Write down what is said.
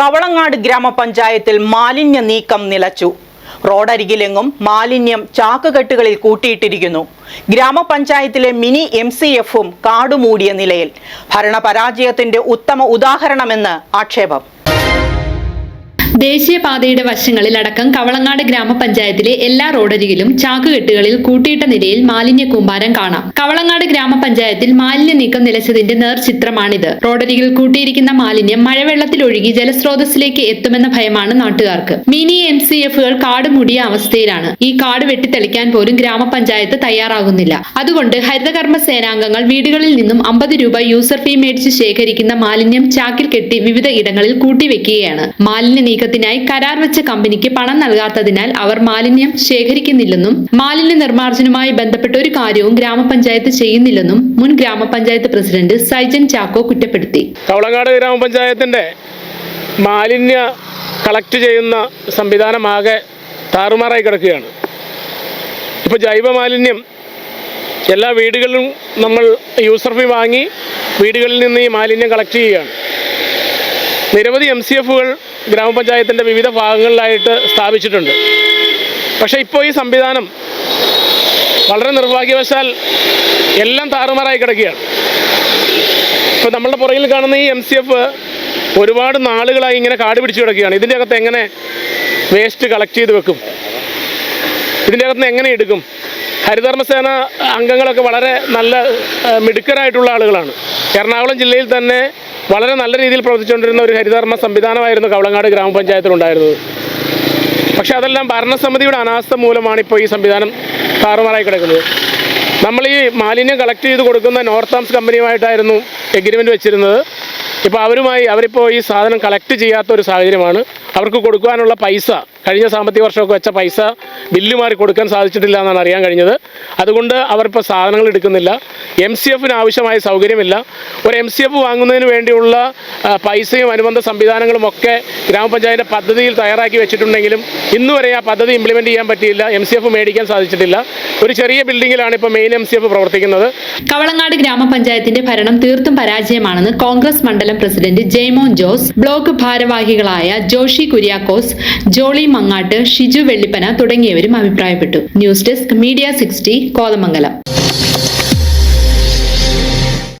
കവളങ്ങാട് ഗ്രാമപഞ്ചായത്തിൽ മാലിന്യ നീക്കം നിലച്ചു. റോഡരികിലെങ്ങും മാലിന്യം ചാക്കുകെട്ടുകളിൽ കൂട്ടിയിട്ടിരിക്കുന്നു. ഗ്രാമപഞ്ചായത്തിലെ മിനി എം സി എഫും കാടുമൂടിയ നിലയിൽ. ഭരണപരാജയത്തിന്റെ ഉത്തമ ഉദാഹരണമെന്ന് ആക്ഷേപം. ദേശീയപാതയുടെ വശങ്ങളിൽ അടക്കം കവളങ്ങാട് ഗ്രാമപഞ്ചായത്തിലെ എല്ലാ റോഡരികിലും ചാക്കുകെട്ടുകളിൽ കൂട്ടിയിട്ട നിലയിൽ മാലിന്യ കൂമ്പാരം കാണാം. കവളങ്ങാട് ഗ്രാമപഞ്ചായത്തിൽ മാലിന്യ നീക്കം നിലച്ചതിന്റെ നേർചിത്രമാണിത്. റോഡരികിൽ കൂട്ടിയിരിക്കുന്ന മാലിന്യം മഴവെള്ളത്തിലൊഴുകി ജലസ്രോതസ്സിലേക്ക് എത്തുമെന്ന ഭയമാണ് നാട്ടുകാർക്ക്. മിനി എം സി എഫുകൾ കാട് മൂടിയ അവസ്ഥയിലാണ്. ഈ കാട് വെട്ടിത്തെളിക്കാൻ പോലും ഗ്രാമപഞ്ചായത്ത് തയ്യാറാകുന്നില്ല. അതുകൊണ്ട് ഹരിതകർമ്മ സേനാംഗങ്ങൾ വീടുകളിൽ നിന്നും അമ്പത് രൂപ യൂസർ ഫീ മേടിച്ച് ശേഖരിക്കുന്ന മാലിന്യം ചാക്കിൽ കെട്ടി വിവിധ ഇടങ്ങളിൽ കൂട്ടിവെക്കുകയാണ്. മാലിന്യ നീക്കത്തിനായി കരാർ വെച്ച കമ്പനിക്ക് പണം നൽകാത്തതിനാൽ അവർ മാലിന്യം ശേഖരിക്കുന്നില്ലെന്നും മാലിന്യ നിർമ്മാർജനവുമായി ബന്ധപ്പെട്ട ഒരു കാര്യവും ഗ്രാമപഞ്ചായത്ത് ചെയ്യുന്നില്ലെന്നും മുൻ ഗ്രാമപഞ്ചായത്ത് പ്രസിഡന്റ് സൈജൻ ചാക്കോ കുറ്റപ്പെടുത്തി. കവളങ്ങാട് ഗ്രാമപഞ്ചായത്തിന്റെ മാലിന്യ കളക്ട് ചെയ്യുന്ന സംവിധാനമാകെ താറുമാറായി കിടക്കുകയാണ്. ഇപ്പോൾ ജൈവ മാലിന്യം എല്ലാ വീടുകളിലും നമ്മൾ യൂസർ ഫീ വാങ്ങി വീടുകളിൽ നിന്ന് ഈ മാലിന്യം കളക്ട് ചെയ്യുകയാണ്. നിരവധി എം സി എഫുകൾ ഗ്രാമപഞ്ചായത്തിന്റെ വിവിധ ഭാഗങ്ങളിലായിട്ട് സ്ഥാപിച്ചിട്ടുണ്ട്. പക്ഷേ ഇപ്പോൾ ഈ സംവിധാനം വളരെ നിർഭാഗ്യവശാൽ എല്ലാം താറുമാറായി കിടക്കുകയാണ്. ഇപ്പോൾ നമ്മളുടെ പുറകിൽ കാണുന്ന ഈ എം സി എഫ് ഒരുപാട് നാളുകളായി ഇങ്ങനെ കാട് പിടിച്ചു കിടക്കുകയാണ്. ഇതിന്റെ അകത്ത് എങ്ങനെ വേസ്റ്റ് കളക്ട് ചെയ്ത് വെക്കും? ഇതിന്റെ അകത്ത് എങ്ങനെ എടുക്കും? ഹരിധർമ്മസേന അംഗങ്ങളൊക്കെ വളരെ നല്ല മിടുക്കരായിട്ടുള്ള ആളുകളാണ്. എറണാകുളം ജില്ലയിൽ തന്നെ വളരെ നല്ല രീതിയിൽ പ്രവർത്തിച്ചുകൊണ്ടിരുന്ന ഒരു ഹരിതകർമ്മ സംവിധാനമായിരുന്നു കവളങ്ങാട് ഗ്രാമപഞ്ചായത്തിലുണ്ടായിരുന്നത് പക്ഷെ അതെല്ലാം ഭരണസമിതിയുടെ അനാസ്ഥ മൂലമാണ് ഇപ്പോൾ ഈ സംവിധാനം താറുമാറായി കിടക്കുന്നത്. നമ്മൾ ഈ മാലിന്യം കളക്ട് ചെയ്ത് കൊടുക്കുന്ന നോർത്ത് ആംസ് കമ്പനിയുമായിട്ടായിരുന്നു എഗ്രിമെന്റ് വെച്ചിരുന്നത്. ഇപ്പോൾ അവരുമായി അവരിപ്പോൾ ഈ സാധനം കളക്ട് ചെയ്യാത്ത ഒരു സാഹചര്യമാണ്. അവർക്ക് കൊടുക്കാനുള്ള പൈസ കഴിഞ്ഞ സാമ്പത്തിക വർഷമൊക്കെ വെച്ച പൈസ ബില്ല് മാറി കൊടുക്കാൻ സാധിച്ചിട്ടില്ല എന്നാണ് അറിയാൻ കഴിഞ്ഞത്. അതുകൊണ്ട് അവരിപ്പോൾ സാധനങ്ങൾ എടുക്കുന്നില്ല. എം സി എഫിന് ആവശ്യമായ സൗകര്യമില്ല. ഒരു എം സി എഫ് വാങ്ങുന്നതിന് വേണ്ടിയുള്ള പൈസയും അനുബന്ധ സംവിധാനങ്ങളും ഒക്കെ ഗ്രാമപഞ്ചായത്തിന്റെ പദ്ധതിയിൽ തയ്യാറാക്കി വെച്ചിട്ടുണ്ടെങ്കിലും ഇന്നുവരെ ആ പദ്ധതി ഇംപ്ലിമെന്റ് ചെയ്യാൻ പറ്റിയില്ല. എം സി എഫ് മേടിക്കാൻ സാധിച്ചിട്ടില്ല. ഒരു ചെറിയ ബിൽഡിങ്ങിലാണ് ഇപ്പോൾ മെയിൻ എം സി എഫ് പ്രവർത്തിക്കുന്നത്. കവളങ്ങാട് ഗ്രാമപഞ്ചായത്തിന്റെ ഭരണം തീർത്തും പരാജയമാണെന്ന് കോൺഗ്രസ് മണ്ഡലം പ്രസിഡന്റ് ജെയ്മോൻ ജോസ് ബ്ലോക്ക് ഭാരവാഹികളായ ജോഷി കുര്യാക്കോസ് ജോളി മങ്ങാട്ട് ഷിജു വെള്ളിപ്പന തുടങ്ങിയവരും അഭിപ്രായപ്പെട്ടു. News desk media sixty Kothamangalam.